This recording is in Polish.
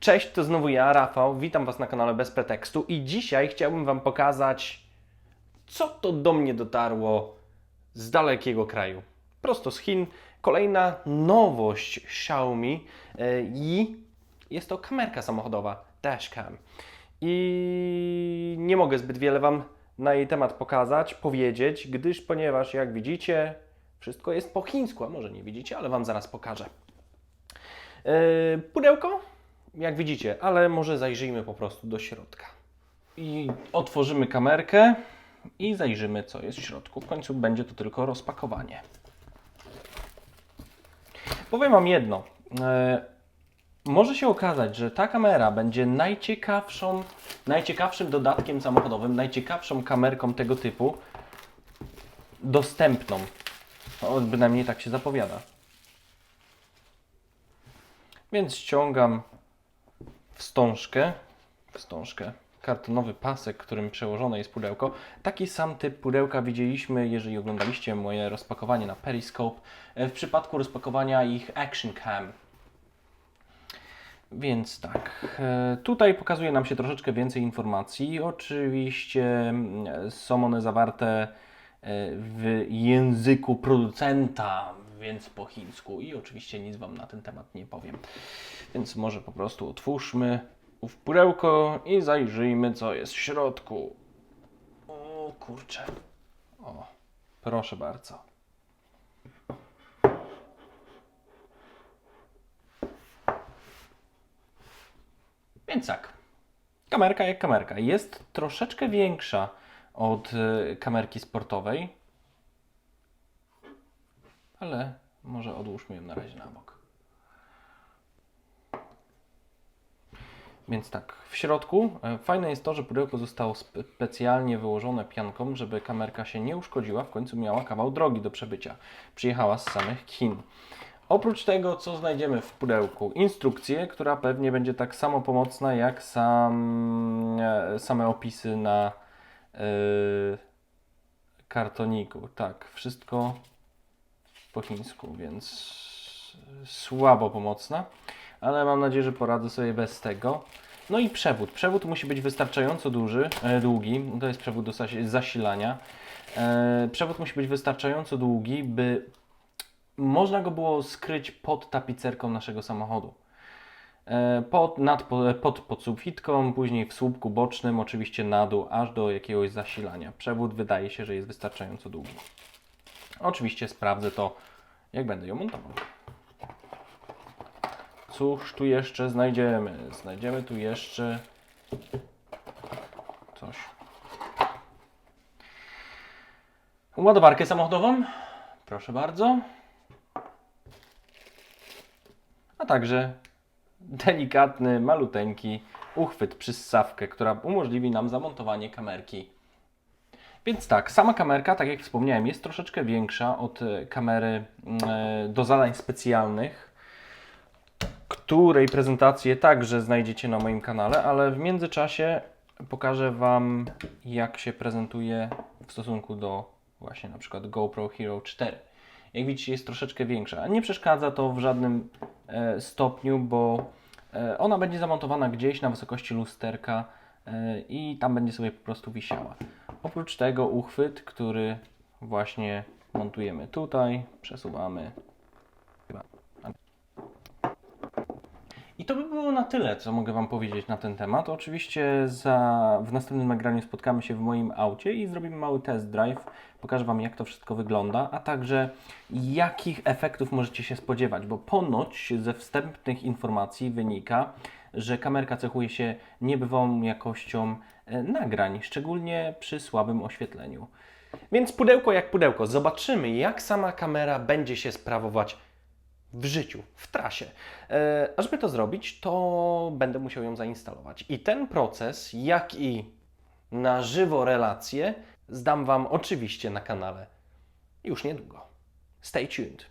Cześć, to znowu ja, Rafał. Witam Was na kanale Bez Pretekstu i dzisiaj chciałbym Wam pokazać, co to do mnie dotarło z dalekiego kraju. Prosto z Chin. Kolejna nowość Xiaomi e, i jest to kamerka samochodowa Dashcam. I nie mogę zbyt wiele Wam na jej temat pokazać, powiedzieć, gdyż ponieważ jak widzicie, wszystko jest po chińsku, a może nie widzicie, ale Wam zaraz pokażę. Yy, pudełko, jak widzicie, ale może zajrzyjmy po prostu do środka. I otworzymy kamerkę i zajrzymy, co jest w środku. W końcu będzie to tylko rozpakowanie. Powiem Wam jedno. E, może się okazać, że ta kamera będzie najciekawszą, najciekawszym dodatkiem samochodowym, najciekawszą kamerką tego typu dostępną. No, bynajmniej tak się zapowiada. Więc ściągam wstążkę, wstążkę, kartonowy pasek, którym przełożone jest pudełko. Taki sam typ pudełka widzieliśmy, jeżeli oglądaliście moje rozpakowanie na Periscope, e, w przypadku rozpakowania ich Action Cam. Więc tak, e, tutaj pokazuje nam się troszeczkę więcej informacji. Oczywiście mm, są one zawarte w języku producenta, więc po chińsku i oczywiście nic Wam na ten temat nie powiem. Więc może po prostu otwórzmy ów pudełko i zajrzyjmy co jest w środku. O kurczę. O, proszę bardzo. Więc tak. Kamerka jak kamerka. Jest troszeczkę większa od y, kamerki sportowej, ale może odłóżmy ją na razie na bok. Więc tak, w środku e, fajne jest to, że pudełko zostało spe- specjalnie wyłożone pianką, żeby kamerka się nie uszkodziła, w końcu miała kawał drogi do przebycia. Przyjechała z samych Chin. Oprócz tego, co znajdziemy w pudełku? Instrukcję, która pewnie będzie tak samo pomocna jak sam, e, same opisy na kartoniku. Tak, wszystko po chińsku, więc słabo pomocna, ale mam nadzieję, że poradzę sobie bez tego. No i przewód. Przewód musi być wystarczająco duży, e, długi. To jest przewód do zasi- zasilania. E, przewód musi być wystarczająco długi, by można go było skryć pod tapicerką naszego samochodu. E, Pod, nad, po- pod, pod sufitką, później w słupku bocznym, oczywiście na dół, aż do jakiegoś zasilania. Przewód wydaje się, że jest wystarczająco długi. Oczywiście sprawdzę to, jak będę ją montował. Cóż tu jeszcze znajdziemy? Znajdziemy tu jeszcze coś. Ładowarkę samochodową. Proszę bardzo. A także delikatny, maluteńki uchwyt przyssawkę, która umożliwi nam zamontowanie kamerki więc tak, sama kamerka, tak jak wspomniałem, jest troszeczkę większa od e, kamery e, do zadań specjalnych, której prezentację także znajdziecie na moim kanale, ale w międzyczasie pokażę Wam, jak się prezentuje w stosunku do właśnie na przykład GoPro Hero 4. Jak widzicie, jest troszeczkę większa. Nie przeszkadza to w żadnym e, stopniu, bo e, ona będzie zamontowana gdzieś na wysokości lusterka e, i tam będzie sobie po prostu wisiała. Oprócz tego uchwyt, który właśnie montujemy tutaj, przesuwamy. To by było na tyle, co mogę Wam powiedzieć na ten temat. Oczywiście za, w następnym nagraniu spotkamy się w moim aucie i zrobimy mały test drive. Pokażę Wam, jak to wszystko wygląda, a także jakich efektów możecie się spodziewać, bo ponoć ze wstępnych informacji wynika, że kamerka cechuje się niebywałą jakością e, nagrań, szczególnie przy słabym oświetleniu. Więc pudełko jak pudełko. Zobaczymy, jak sama kamera będzie się sprawować w życiu, w trasie. E, a żeby to zrobić, to będę musiał ją zainstalować. I ten proces, jak i na żywo relacje, zdam Wam oczywiście na kanale już niedługo. Stay tuned.